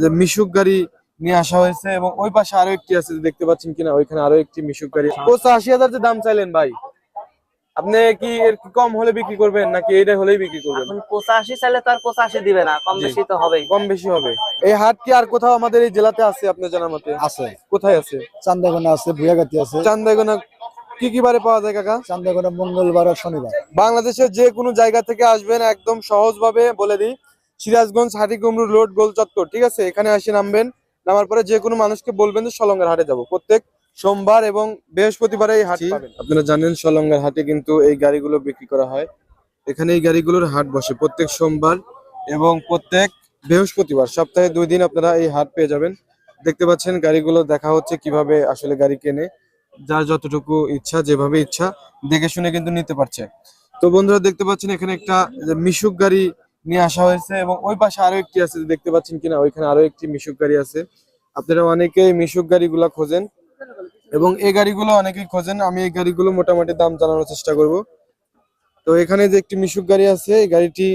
যে মিশুক গাড়ি নিয়ে আসা হয়েছে এবং ওই পাশে আরও একটি আছে দেখতে পাচ্ছেন কিনা ওইখানে আরও একটি মিশুক গাড়ি। পঁচাশি হাজার যে দাম চাইলেন ভাই। আপনি কি এর কি কম হলে বিক্রি করবেন নাকি এইটা হলেই বিক্রি করবেন? পঁচাশি চাইলে তো আর পঁচাশি দিবে না কম বেশি তো হবেই। কম বেশি হবে। এই হাট কি আর কোথাও আমাদের এই জেলাতে আছে আপনার জানার মতে? আছে। কোথায় আছে? চান্দাগোনা আছে ভুয়াগাতি আছে। চান্দাইগোনা কি কি বারে পাওয়া যায় কাকা? চান্দাগোনা মঙ্গলবার আর শনিবার। বাংলাদেশের যে কোনো জায়গা থেকে আসবেন একদম সহজভাবে বলে দিই। সিরাজগঞ্জ হাটি কুমরু রোড গোল চত্বর ঠিক আছে? এখানে আসে নামবেন নামার পরে যে কোনো মানুষকে বলবেন যে সলঙ্গার হাটে যাব। প্রত্যেক সোমবার এবং বৃহস্পতিবারে এই হাট আপনারা জানেন সলঙ্গার হাটে কিন্তু এই গাড়িগুলো বিক্রি করা হয়। এখানে এই গাড়িগুলোর হাট বসে প্রত্যেক সোমবার এবং প্রত্যেক বৃহস্পতিবার। সপ্তাহে দুই দিন আপনারা এই হাট পেয়ে যাবেন। দেখতে পাচ্ছেন গাড়িগুলো দেখা হচ্ছে কীভাবে আসলে গাড়ি কেনে। যার যতটুকু ইচ্ছা যেভাবে ইচ্ছা দেখে শুনে কিন্তু নিতে পারছে। তো বন্ধুরা দেখতে পাচ্ছেন এখানে একটা মিশুক গাড়ি নিয়ে আসা হয়েছে এবং ওই পাশে আরও একটি আছে দেখতে পাচ্ছেন কিনা ওইখানে আরও একটি মিশুক গাড়ি আছে। আপনারা অনেকেই মিশুক গাড়িগুলো খোঁজেন এবং এই গাড়িগুলো অনেকেই খোঁজেন। আমি এই গাড়িগুলো মোটামুটি দাম জানানোর চেষ্টা করব। তো এখানে যে একটি মিশুক গাড়ি আছে এই গাড়িটি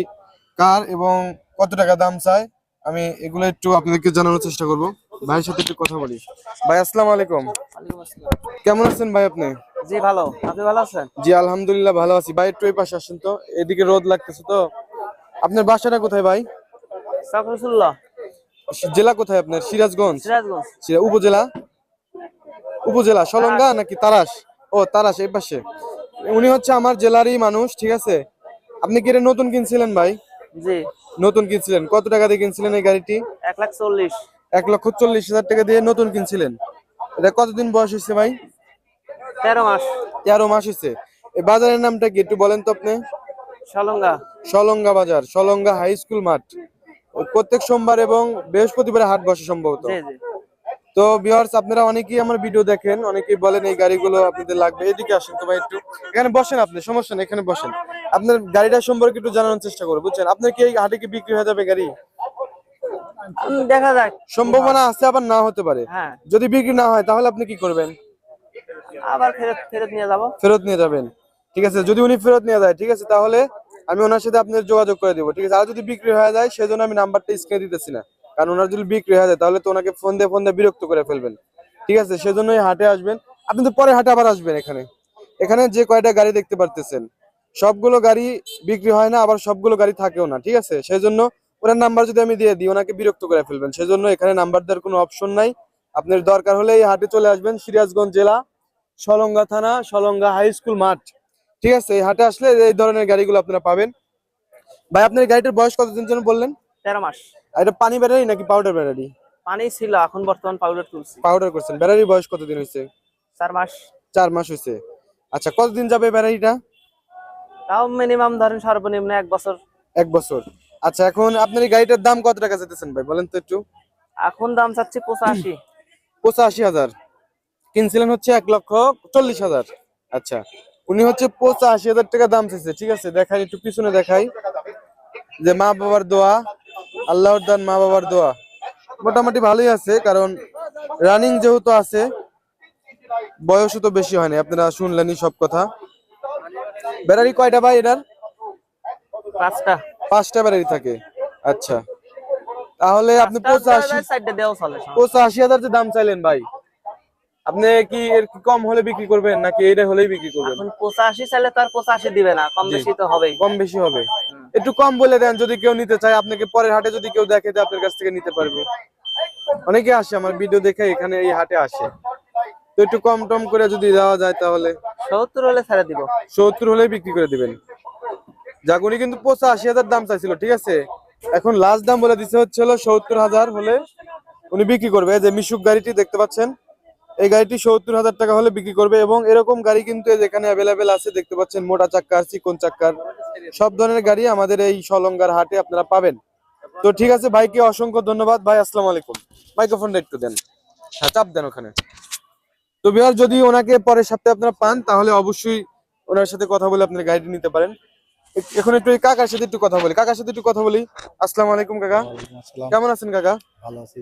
কার এবং কত টাকা দাম চায় আমি এগুলো একটু আপনাদেরকে জানানোর চেষ্টা করব। ভাইয়ের সাথে একটু কথা বলি। ভাই আসসালামু আলাইকুম। কেমন আছেন ভাই আপনি? জি ভালো। আপনি ভালো আছেন? জি আলহামদুলিল্লাহ ভালো আছি। ভাই একটু এই পাশে আসেন তো। এদিকে রোদ লাগতেছে তো। আপনার বাসাটা কোথায় ভাই? জেলা কোথায় আপনার? সিরাজগঞ্জ? সিরাজগঞ্জ। উপজেলা? উপজেলা সলঙ্গা নাকি তারাস? ও তারাস এই পাশে। উনি হচ্ছে আমার জেলারই মানুষ ঠিক আছে? আপনি কি এটা নতুন কিনছিলেন ভাই? জি। নতুন কিনছিলেন। কত টাকা দিয়ে কিনছিলেন এই গাড়িটি? এক লাখ চল্লিশ। এক লক্ষ চল্লিশ হাজার টাকা দিয়ে নতুন কিনছিলেন। এটা কতদিন বয়স হয়েছে ভাই? তেরো মাস। তেরো মাস হয়েছে। এই বাজারের নামটা কি একটু বলেন তো আপনি? সলঙ্গা? সলঙ্গা বাজার সলঙ্গা হাই স্কুল মাঠ। প্রত্যেক সোমবার এবং বৃহস্পতিবার হাট বসে সম্ভবত। তো ভিউয়ার্স আপনারা অনেকেই আমার ভিডিও দেখেন অনেকেই বলেন এই গাড়িগুলো আপনাদের লাগবে। এদিকে আসেন তো ভাই একটু। এখানে বসেন আপনি সমস্যা নেই এখানে বসেন। আপনার গাড়িটা সম্পর্কে একটু জানানোর চেষ্টা করব বুঝছেন? আপনার কি এই হাটে কি বিক্রি হয়ে যাবে গাড়ি? দেখা যাক। সম্ভাবনা আছে আবার না হতে পারে। হ্যাঁ। যদি বিক্রি না হয় তাহলে আপনি কি করবেন? আবার ফেরত ফেরত নিয়ে যাব। ফেরত নিয়ে যাবেন। ঠিক আছে? যদি উনি ফেরত নিয়ে যায়, ঠিক আছে? তাহলে আমি ওনার সাথে আপনার যোগাযোগ করে দিব, ঠিক আছে? আর যদি বিক্রি হয়ে যায়, সেজন্য আমি নাম্বারটা স্ক্রিনে দিতেছি না। কারণ ওনার যদি বিক্রি হয়ে যায়, তাহলে তো ওনাকে ফোন দিয়ে ফোন দিয়ে বিরক্ত করে ফেলবেন। ঠিক আছে? সেজন্যই হাটে আসবেন। আপনি তো পরে হাটে আবার আসবেন এখানে। এখানে যে কয়টা গাড়ি দেখতে পারতেছেন, সবগুলো গাড়ি বিক্রি হয় না, আবার সবগুলো গাড়ি থাকেও না, ঠিক আছে? সেজন্য ওনার নাম্বার যদি আমি দিয়ে দিই, ওনাকে বিরক্ত করে ফেলবেন। সেজন্য এখানে নাম্বার দেওয়ার কোনো অপশন নাই। আপনার দরকার হলে এই হাটে চলে আসবেন, সিরাজগঞ্জ জেলা, সলঙ্গা থানা, সলঙ্গা হাই স্কুল মাঠ। ঠিক আছে এই হাটে আসলে এই ধরনের গাড়িগুলো আপনারা পাবেন। ভাই আপনার গাড়িটার বয়স কতদিন জন্য বললেন? তেরো মাস। এটা পানি ব্যাটারি নাকি পাউডার ব্যাটারি? পানি ছিল এখন বর্তমান পাউডার তুলছি। পাউডার করছেন। ব্যাটারি বয়স কতদিন হয়েছে? চার মাস। চার মাস হয়েছে। আচ্ছা কতদিন যাবে ব্যাটারিটা? তাও মিনিমাম ধরেন সর্বনিম্ন এক বছর। এক বছর। আচ্ছা এখন আপনার এই গাড়িটার দাম কত টাকা যেতেছেন ভাই বলেন তো একটু? এখন দাম চাচ্ছি পঁচাশি। পঁচাশি হাজার। কিনছিলেন হচ্ছে এক লক্ষ চল্লিশ হাজার। আচ্ছা উনি হচ্ছে পঁচাশি হাজার টাকা দাম চাইছে ঠিক আছে? দেখাই একটু পিছনে দেখাই। যে মা বাবার দোয়া আল্লাহর দান মা বাবার দোয়া। মোটামুটি ভালোই আছে কারণ রানিং যেহেতু আছে বয়সও তো বেশি হয়নি আপনারা শুনলেনই সব কথা। ব্যাটারি কয়টা ভাই এটার? পাঁচটা। পাঁচটা ব্যাটারি থাকে আচ্ছা। তাহলে আপনি পঁচাশি পঁচাশি হাজার যে দাম চাইলেন ভাই আপনি কি এর কি কম হলে বিক্রি করবেন নাকি এটা হলেই বিক্রি করবেন? এখন পঁচাশি চাইলে তো আর পঁচাশি দিবে না কম বেশি তো হবেই। কম বেশি হবে। একটু কম বলে দেন যদি কেউ নিতে চায় আপনাকে পরের হাটে যদি কেউ দেখে যে আপনার কাছ থেকে নিতে পারবে। অনেকে আসে আমার ভিডিও দেখে এখানে এই হাটে আসে। তো একটু কম টম করে যদি দেওয়া যায় তাহলে। সত্তর হলে ছেড়ে দিব। সত্তর হলেই বিক্রি করে দিবেন। উনি কিন্তু পঁচাশি হাজার দাম চাইছিল ঠিক আছে? এখন লাস্ট দাম বলে দিচ্ছে হচ্ছে হলো সত্তর হাজার হলে উনি বিক্রি করবে। এই যে মিশুক গাড়িটি দেখতে পাচ্ছেন। এই গাড়িটি সত্তর হাজার টাকা হলে বিক্রি করবে এবং এরকম গাড়ি কিন্তু এই যে এখানে অ্যাভেলেবেল আছে দেখতে পাচ্ছেন মোটা চাক্কার চিকন চাক্কার সব ধরনের গাড়ি আমাদের এই সলঙ্গার হাটে আপনারা পাবেন। তো ঠিক আছে ভাইকে অসংখ্য ধন্যবাদ। ভাই আসসালামু আলাইকুম। মাইক্রোফোনটা একটু দেন। হ্যাঁ চাপ দেন ওখানে। তো বিহার যদি ওনাকে পরের সপ্তাহে আপনারা পান তাহলে অবশ্যই ওনার সাথে কথা বলে আপনার গাড়িটি নিতে পারেন। এখন একটু কাকার সাথে একটু কথা বলি। কাকার সাথে একটু কথা বলি। আসসালামু আলাইকুম কাকা। কেমন আছেন কাকা? ভালো আছি।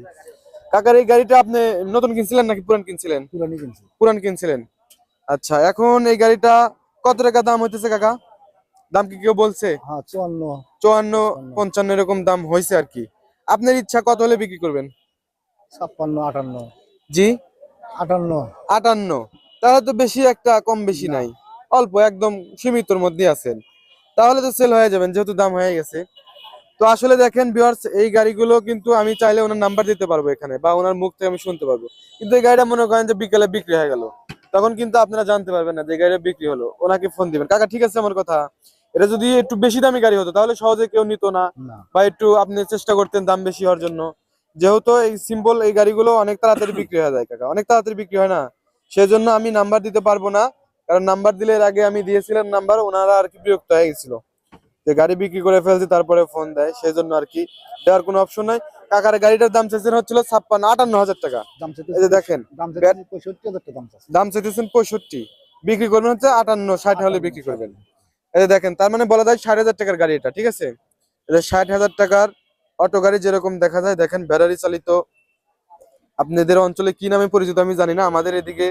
কাকার এই গাড়িটা আপনি নতুন কিনছিলেন নাকি পুরান কিনছিলেন? পুরানি কিনছি। পুরান কিনছিলেন। আচ্ছা এখন এই গাড়িটা কত টাকা দাম হইতেছে কাকা? দাম কি কেউ বলছে? হ্যাঁ চুয়ান্ন। চুয়ান্ন পঞ্চান্ন এরকম দাম হয়েছে আর কি। আপনার ইচ্ছা কত হলে বিক্রি করবেন? ছাপ্পান্ন আটান্ন। জি? আটান্ন। আটান্ন। তাহলে তো বেশি একটা কম বেশি নাই। অল্প একদম সীমিতর মধ্যে আছেন। তাহলে তো সেল হয়ে যাবেন যেহেতু দাম হয়ে গেছে। তো আসলে দেখেন ভিউয়ার্স এই গাড়িগুলো কিন্তু আমি চাইলে ওনার নাম্বার দিতে পারব এখানে বা ওনার মুখ থেকে আমি শুনতে পারব। কিন্তু এই গাড়িটা মনে করেন যে বিকেলে বিক্রি হয়ে গেল। তখন কিন্তু আপনারা জানতে পারবেন না যে গাড়িটা বিক্রি হলো। ওনাকে ফোন দিবেন। কাকা ঠিক আছে আমার কথা। এটা যদি একটু বেশি দামি গাড়ি হতো তাহলে সহজে কেউ নিত না বা একটু আপনি চেষ্টা করতেন দাম বেশি হওয়ার জন্য। যেহেতু এই সিম্পল এই গাড়িগুলো অনেক তাড়াতাড়ি বিক্রি হয়ে যায় কাকা। অনেক তাড়াতাড়ি বিক্রি হয় না। সেজন্য আমি নাম্বার দিতে পারব না। কারণ নাম্বার দিলে এর আগে আমি দিয়েছিলাম নাম্বার ওনারা আর কি বিরক্ত হয়ে গেছিল। যে গাড়ি বিক্রি করে ফেলছি তারপরে ফোন দেয়। সেই জন্য আর কি দেওয়ার কোনো অপশন নাই। কাকার গাড়িটার দাম চেয়েছেন হচ্ছিল ছাপ্পান্ন আটান্ন হাজার টাকা। এই যে দেখেন দাম চাইতে পঁয়ষট্টি দাম দাম চেয়েছেন পঁয়ষট্টি। বিক্রি করবেন হচ্ছে আটান্ন ষাট হলে বিক্রি করবেন। এই যে দেখেন তার মানে বলা যায় ষাট হাজার টাকার গাড়ি এটা ঠিক আছে? এটা ষাট হাজার টাকার অটো গাড়ি যেরকম দেখা যায় দেখেন ব্যাটারি চালিত। আপনাদের অঞ্চলে কি নামে পরিচিত আমি জানি না আমাদের এদিকে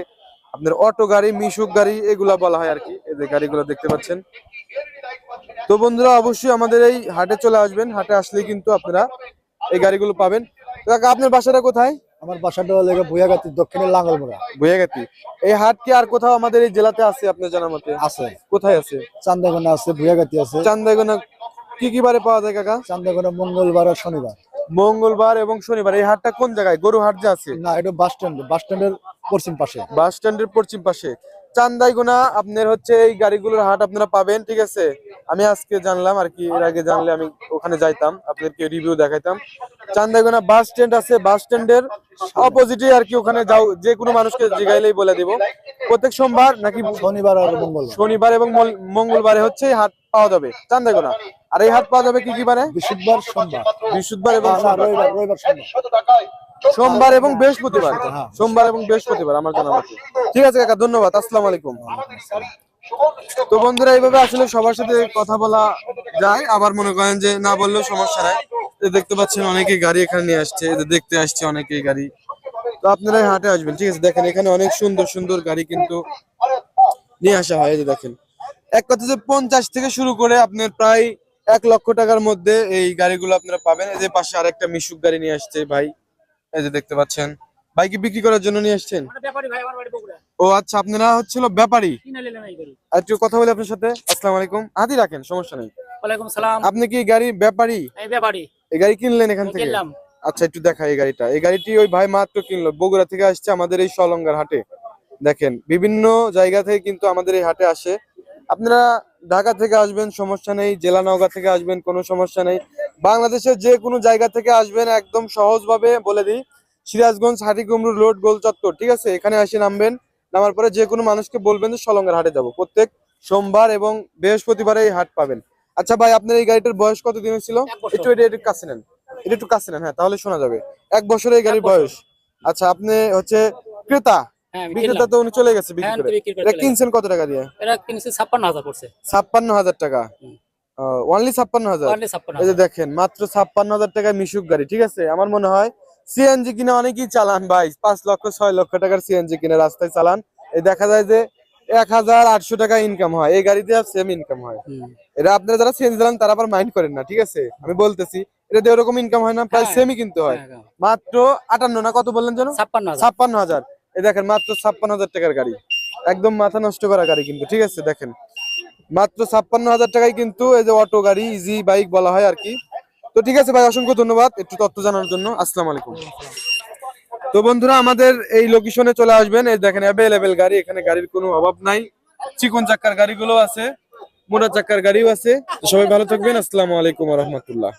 আপনার অটো গাড়ি মিশুক গাড়ি এগুলা বলা হয় আর কি। এই যে গাড়িগুলো দেখতে পাচ্ছেন। তো বন্ধুরা অবশ্যই আমাদের এই হাটে চলে আসবেন। হাটে আসলে কিন্তু আপনারা এই গাড়িগুলো পাবেন। কাকা, আপনার বাসাটা কোথায়? আমার বাসাটা হলো ভুয়াগাতির দক্ষিণে লাঙ্গলমোড়া। বইয়াগাতি এই হাট কি আর কোথাও আমাদের এই জেলাতে আছে আপনার জানার মতে? আছে। কোথায় আছে? চান্দাগোনা আছে ভুয়াগাতি আছে। চান্দাইগোনা কি কি বারে পাওয়া যায় কাকা? চান্দাগোনা মঙ্গলবার আর শনিবার। মঙ্গলবার এবং শনিবার। এই হাটটা কোন জায়গায়? গরু হাট যে আছে? না এটা বাস স্ট্যান্ড বাস স্ট্যান্ডের পশ্চিম পাশে। বাস স্ট্যান্ডের পশ্চিম পাশে। চান্দাইগোনা আপনার হচ্ছে এই গাড়িগুলোর হাট আপনারা পাবেন ঠিক আছে? আমি আজকে জানলাম আর কি এর আগে জানলে আমি ওখানে যাইতাম আপনাদেরকে রিভিউ দেখাইতাম। চান্দাইগোনা বাস স্ট্যান্ড আছে বাস স্ট্যান্ডের অপোজিটে আর কি ওখানে যাও যে কোনো মানুষকে জিগাইলেই বলে দিব। প্রত্যেক সোমবার নাকি শনিবার আর মঙ্গলবার? শনিবার এবং মঙ্গলবারে হচ্ছে হাট পাওয়া যাবে। চান্দাইগোনা আর এই হাট পাওয়া যাবে কি কি বারে? বৃহস্পতিবার সোমবার। বৃহস্পতিবার এবং না, সোমবার। রবিবার রবিবার সোমবার। সোমবার এবং বৃহস্পতিবার। হ্যাঁ। সোমবার এবং বৃহস্পতিবার আমার জানা ঠিক আছে কাকা ধন্যবাদ আসসালামু আলাইকুম। তো বন্ধুরা, এইভাবে আসলে সবার সাথে কথা বলা যায়। আবার মনে করেন যে না বললেও সমস্যা নাই। দেখতে পাচ্ছেন অনেকে গাড়ি এখানে নিয়ে আসছে দেখতে আসছে অনেকেই গাড়ি। তো আপনারা হাটে আসবেন, ঠিক আছে? দেখেন, এখানে অনেক সুন্দর সুন্দর গাড়ি কিন্তু নিয়ে আসা হয় যে দেখেন। এক কথা যে পঞ্চাশ থেকে শুরু করে আপনার প্রায় এক লক্ষ টাকার মধ্যে এই গাড়িগুলো আপনারা পাবেন। এই যে পাশে আরেকটা মিশুক গাড়ি নিয়ে আসছে ভাই, এই যে দেখতে পাচ্ছেন। ভাই কি বিক্রি করার জন্য নিয়ে আসছেন ও আচ্ছা আপনারা হচ্ছিল ব্যাপারী। আর একটু কথা বলি আপনার সাথে। আসসালাম আলাইকুম। হাতি রাখেন সমস্যা নেই। আপনি কি গাড়ি ব্যাপারী? এই গাড়ি কিনলেন এখান থেকে? আচ্ছা একটু দেখা এই গাড়িটা। এই গাড়িটি ওই ভাই মাত্র কিনলো। বগুড়া থেকে আসছে আমাদের এই সলঙ্গার হাটে। দেখেন বিভিন্ন জায়গা থেকে কিন্তু আমাদের এই হাটে আসে। আপনারা ঢাকা থেকে আসবেন সমস্যা নেই। জেলা নওগাঁ থেকে আসবেন কোনো সমস্যা নেই। বাংলাদেশের যে কোনো জায়গা থেকে আসবেন একদম সহজভাবে বলে দিই। সিরাজগঞ্জ হাটি কুমরু রোড গোল চত্বর ঠিক আছে? এখানে এসে নামবেন নামার পরে যে কোনো মানুষকে বলবেন যে সলঙ্গার হাটে যাব। প্রত্যেক সোমবার এবং বৃহস্পতিবারে এই হাট পাবেন। আচ্ছা ভাই আপনার এই গাড়িটার বয়স কত দিনের ছিল? একটু এটা একটু কাছে নেন। এটা একটু কাছে নেন হ্যাঁ তাহলে শোনা যাবে। এক বছর এই গাড়ির বয়স। আচ্ছা আপনি হচ্ছে ক্রেতা? হ্যাঁ বিক্রেতা তো উনি চলে গেছে বিক্রি হ্যাঁ, করে। এটা কিনছেন কত টাকা দিয়ে? এটা কিনছে ছাপ্পান্ন হাজার পড়ছে। ছাপ্পান্ন হাজার টাকা। হুম। অনলি ছাপ্পান্ন হাজার? পারলে ছাপ্পান্ন এই যে হাজার দেখেন মাত্র ছাপ্পান্ন হাজার টাকায় মিশুক গাড়ি ঠিক আছে? আমার মনে হয় সিএনজি কিনে অনেকেই চালান ভাই। পাঁচ লক্ষ ছয় লক্ষ টাকার সিএনজি কিনে রাস্তায় চালান। এই দেখা যায় যে এক হাজার আটশো টাকা ইনকাম হয়। এই গাড়িতে সেম ইনকাম হয়। এটা আপনারা যারা সিএনজি চালান তারা আবার মাইন্ড করেন না ঠিক আছে? আমি বলতেছি এটা দিয়ে ওরকম ইনকাম হয় না প্রায় হ্যাঁ। সেমই কিন্তু হয়। হ্যাঁ, হ্যাঁ। মাত্র আটান্ন না কত বললেন যেন? ছাপ্পান্ন হাজার। ছাপ্পান্ন হাজার। এই দেখেন মাত্র ছাপ্পান্ন হাজার টাকার গাড়ি। একদম মাথা নষ্ট করা গাড়ি কিন্তু ঠিক আছে? দেখেন। মাত্র ছাপ্পান্ন হাজার টাকায় কিন্তু এই যে অটো গাড়ি ইজি বাইক বলা হয় আর কি। তো ঠিক আছে ভাই, অসংখ্য ধন্যবাদ একটু তথ্য জানার জন্য। আসসালামু আলাইকুম। তো বন্ধুরা, আমাদের এই লোকেশনে চলে আসবেন। এই দেখেন অ্যাভেলেবেল গাড়ি, এখানে গাড়ির কোনো অভাব নাই। চিকন চাক্কার গাড়িগুলো আছে, মোটা চাক্কার গাড়িও আছে। সবাই ভালো থাকবেন। আসসালামু আলাইকুম রহমতুল্লাহ।